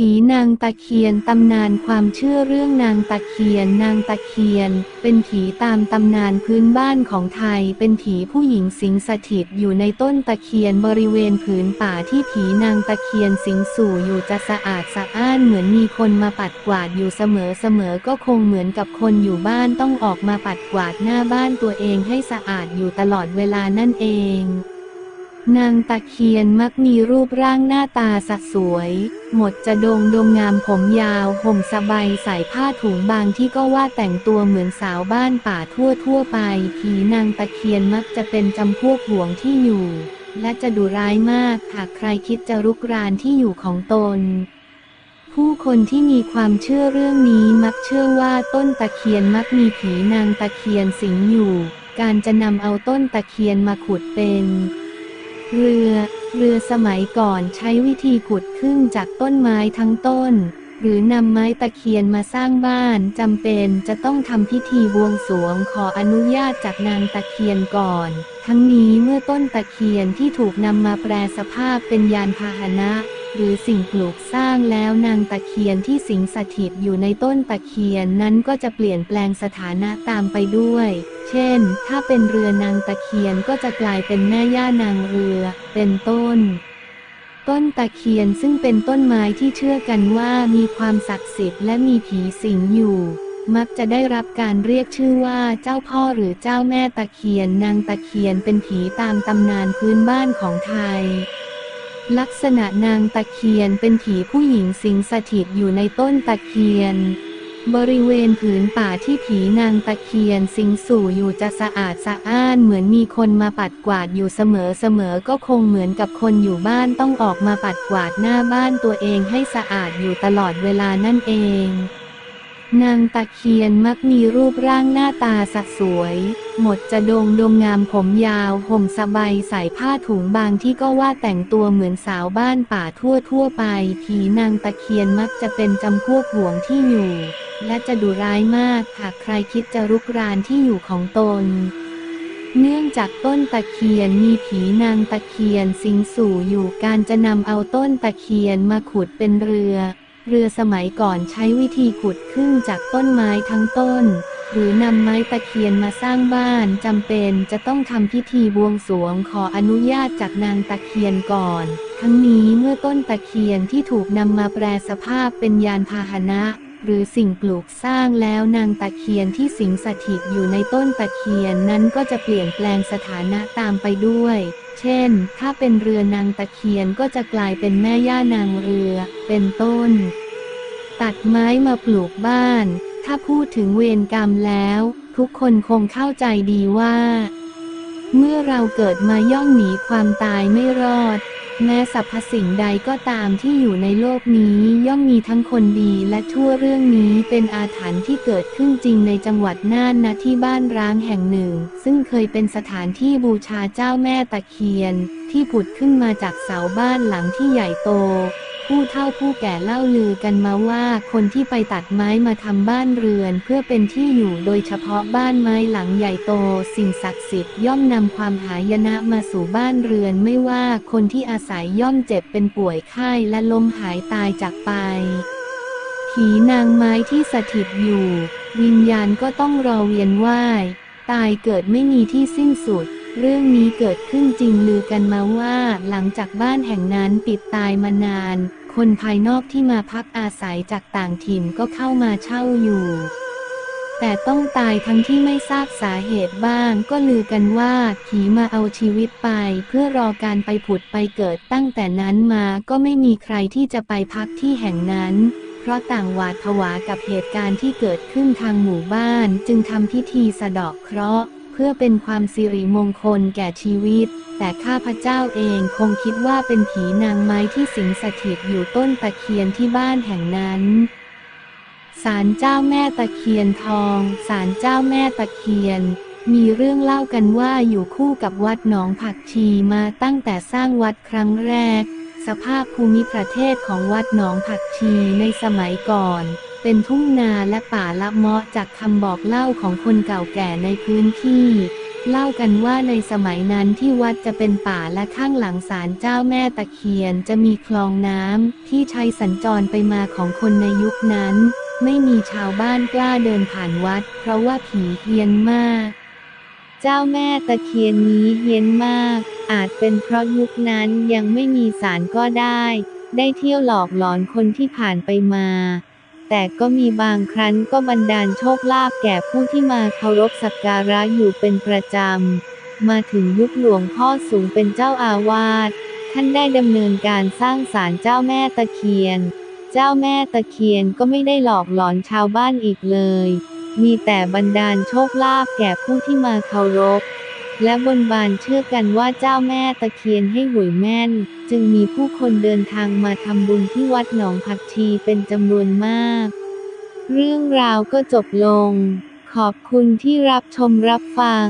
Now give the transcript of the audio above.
ผีนางตะเคียนตำนานความเชื่อเรื่องนางตะเคียนนางตะเคียน เป็นผีตามตำนานพื้นบ้านของไทย เป็นผีผู้หญิงสิงสถิตอยู่ในต้นตะเคียนบริเวณผืนป่าที่ผีนางตะเคียนสิงสู่อยู่จะสะอาดสะอ้านเหมือนมีคนมาปัดกวาดอยู่เสมอเสมอก็คงเหมือนกับคนอยู่บ้านต้องออกมาปัดกวาดหน้าบ้านตัวเองให้สะอาดอยู่ตลอดเวลานั่นเอง นางตะเคียนมักมีรูปร่างหน้าตาสะสวย หมดจะดงดงงามผมยาวห่มสบายใส่ผ้าถุงบางที่ก็ว่าแต่งตัวเหมือนสาวบ้านป่าทั่วทั่วไป ผีนางตะเคียนมักจะเป็นจำพวกห่วงที่อยู่ และจะดุร้ายมากหากใครคิดจะรุกรานที่อยู่ของตน ผู้คนที่มีความเชื่อเรื่องนี้มักเชื่อว่าต้นตะเคียนมักมีผีนางตะเคียนสิงอยู่ การจะนำเอาต้นตะเคียนมาขุดเป็น เรือ เรือสมัยก่อนใช้วิธีขุดขึ้นจากต้นไม้ทั้งต้น หรือนำไม้ตะเคียนมาสร้างบ้านจำเป็นจะต้องทำพิธีบวงสรวงขออนุญาตจากนางตะเคียนก่อน ทั้งนี้เมื่อต้นตะเคียนที่ถูกนำมาแปลสภาพเป็นยานพาหนะ หรือสิ่งปลูกสร้างแล้วนางตะเคียนที่สิงสถิตอยู่ในต้นตะเคียนนั้นก็จะเปลี่ยนแปลงสถานะตามไปด้วย เช่น ถ้าเป็นเรือนางตะเคียนก็จะกลายเป็นแม่ย่านางเรือ เป็นต้นต้นตะเคียนซึ่งเป็นต้นไม้ที่เชื่อกันว่ามีความศักดิ์สิทธิ์และมีผีสิงอยู่ มักจะได้รับการเรียกชื่อว่าเจ้าพ่อหรือเจ้าแม่ตะเคียนนางตะเคียนเป็นผีตามตำนานพื้นบ้านของไทย ลักษณะนางตะเคียนเป็นผีผู้หญิงสิงสถิตอยู่ในต้นตะเคียน บริเวณผืนป่าที่ผีนางตะเคียนสิงสู่อยู่จะสะอาดสะอ้านเหมือนมีคนมาปัดกวาดอยู่เสมอเสมอก็คงเหมือนกับคนอยู่บ้านต้องออกมาปัดกวาดหน้าบ้านตัวเองให้สะอาดอยู่ตลอดเวลานั่นเอง นางตะเคียนมักมีรูปร่างหน้าตาสะสวย หมดจะดงดงงามผมยาว ห่มสบายใส่ผ้าถุงบางที่ก็ว่าแต่งตัวเหมือนสาวบ้านป่าทั่วทั่วไป ผีนางตะเคียนมักจะเป็นจำพวกห่วงที่อยู่ และจะดุร้ายมากหากใครคิดจะรุกรานที่อยู่ของตน เนื่องจากต้นตะเคียนมีผีนางตะเคียนสิงสู่อยู่การจะนำเอาต้นตะเคียนมาขุดเป็นเรือ เรือสมัยก่อนใช้วิธีขุดขึ้นจากต้นไม้ทั้งต้น หรือนำไม้ตะเคียนมาสร้างบ้านจำเป็นจะต้องทำพิธีบวงสรวงขออนุญาตจากนางตะเคียนก่อน ทั้งนี้เมื่อต้นตะเคียนที่ถูกนำมาแปลสภาพเป็นยานพาหนะ หรือสิ่งปลูกสร้างแล้วนางตะเคียนที่สิงสถิตอยู่ในต้นตะเคียนนั้นก็จะเปลี่ยนแปลงสถานะตามไปด้วย เช่น ถ้าเป็นเรือนางตะเคียนก็จะกลายเป็นแม่ย่านางเรือ เป็นต้น ตัดไม้มาปลูกบ้าน ถ้าพูดถึงเวรกรรมแล้ว ทุกคนคงเข้าใจดีว่า เมื่อเราเกิดมาย่อมหนีความตายไม่รอด แม้สรรพสิ่งใดก็ตามที่อยู่ในโลกนี้ย่อมมีทั้งคนดีและทั่วเรื่องนี้เป็นอาถรรพ์ที่เกิดขึ้นจริงในจังหวัดน่านนะที่บ้านร้างแห่งหนึ่ง ซึ่งเคยเป็นสถานที่บูชาเจ้าแม่ตะเคียน ที่ผุดขึ้นมาจากเสาบ้านหลังที่ใหญ่โต ผู้เฒ่าผู้แก่เล่าลือกันมาว่าคนที่ไปตัดไม้มาทำบ้านเรือนเพื่อเป็นที่อยู่โดยเฉพาะบ้านไม้หลังใหญ่โต สิ่งศักดิ์สิทธิ์ย่อมนำความหายนะมาสู่บ้านเรือนไม่ว่าคนที่อาศัยย่อมเจ็บเป็นป่วยไข้และล้มหายตายจากไป ผีนางไม้ที่สถิตอยู่ วิญญาณก็ต้องรอเวียนว่าย ตายเกิดไม่มีที่สิ้นสุด เรื่องนี้เกิดขึ้นจริงลือกันมาว่าหลังจากบ้านแห่งนั้นปิดตายมานาน คนภายนอกที่มาพักอาศัยจากต่างถิ่นก็เข้ามาเช่าอยู่ แต่ต้องตายทั้งที่ไม่ทราบสาเหตุบ้างก็ลือกันว่าผีมาเอาชีวิตไป เพื่อรอการไปผุดไปเกิดตั้งแต่นั้นมาก็ไม่มีใครที่จะไปพักที่แห่งนั้นเพราะต่างหวาดผวากับเหตุการณ์ที่เกิดขึ้นทางหมู่บ้านจึงทำพิธีสะเดาะเคราะห์ พื่อเป็นความสิริมงคลแก่ชีวิต แต่ข้าพเจ้าเองคงคิดว่าเป็นผีนางไม้ที่สิงสถิตอยู่ต้นตะเคียนที่บ้านแห่งนั้นศาลเจ้าแม่ตะเคียนทองศาลเจ้าแม่ตะเคียน มีเรื่องเล่ากันว่าอยู่คู่กับวัดหนองผักชีมาตั้งแต่สร้างวัดครั้งแรก สภาพภูมิประเทศของวัดหนองผักชีในสมัยก่อน เป็นทุ่งนาและป่าละเมาะจากคำบอกเล่าของคนเก่าแก่ในพื้นที่ เล่ากันว่าในสมัยนั้นที่วัดจะเป็นป่าและข้างหลังศาลเจ้าแม่ตะเคียนจะมีคลองน้ำที่ใช้สัญจรไปมาของคนในยุคนั้น ไม่มีชาวบ้านกล้าเดินผ่านวัด เพราะว่าผีเฮียนมาก เจ้าแม่ตะเคียนนี้เฮียนมาก อาจเป็นเพราะยุคนั้นยังไม่มีศาลก็ได้ ได้เที่ยวหลอกหลอนคนที่ผ่านไปมา แต่ก็มีบางครั้นก็บันดาลโชคลาภแก่ผู้ที่มาเคารพสักการะอยู่เป็นประจำ มาถึงยุคหลวงพ่อสูงเป็นเจ้าอาวาส ท่านได้ดำเนินการสร้างศาลเจ้าแม่ตะเคียน เจ้าแม่ตะเคียนก็ไม่ได้หลอกหลอนชาวบ้านอีกเลย มีแต่บันดาลโชคลาภแก่ผู้ที่มาเคารพ และบนบานเชื่อกันว่าเจ้าแม่ตะเคียนให้หวยแม่น จึงมีผู้คนเดินทางมาทำบุญที่วัดหนองผักชีเป็นจำนวนมาก เรื่องราวก็จบลง ขอบคุณที่รับชมรับฟัง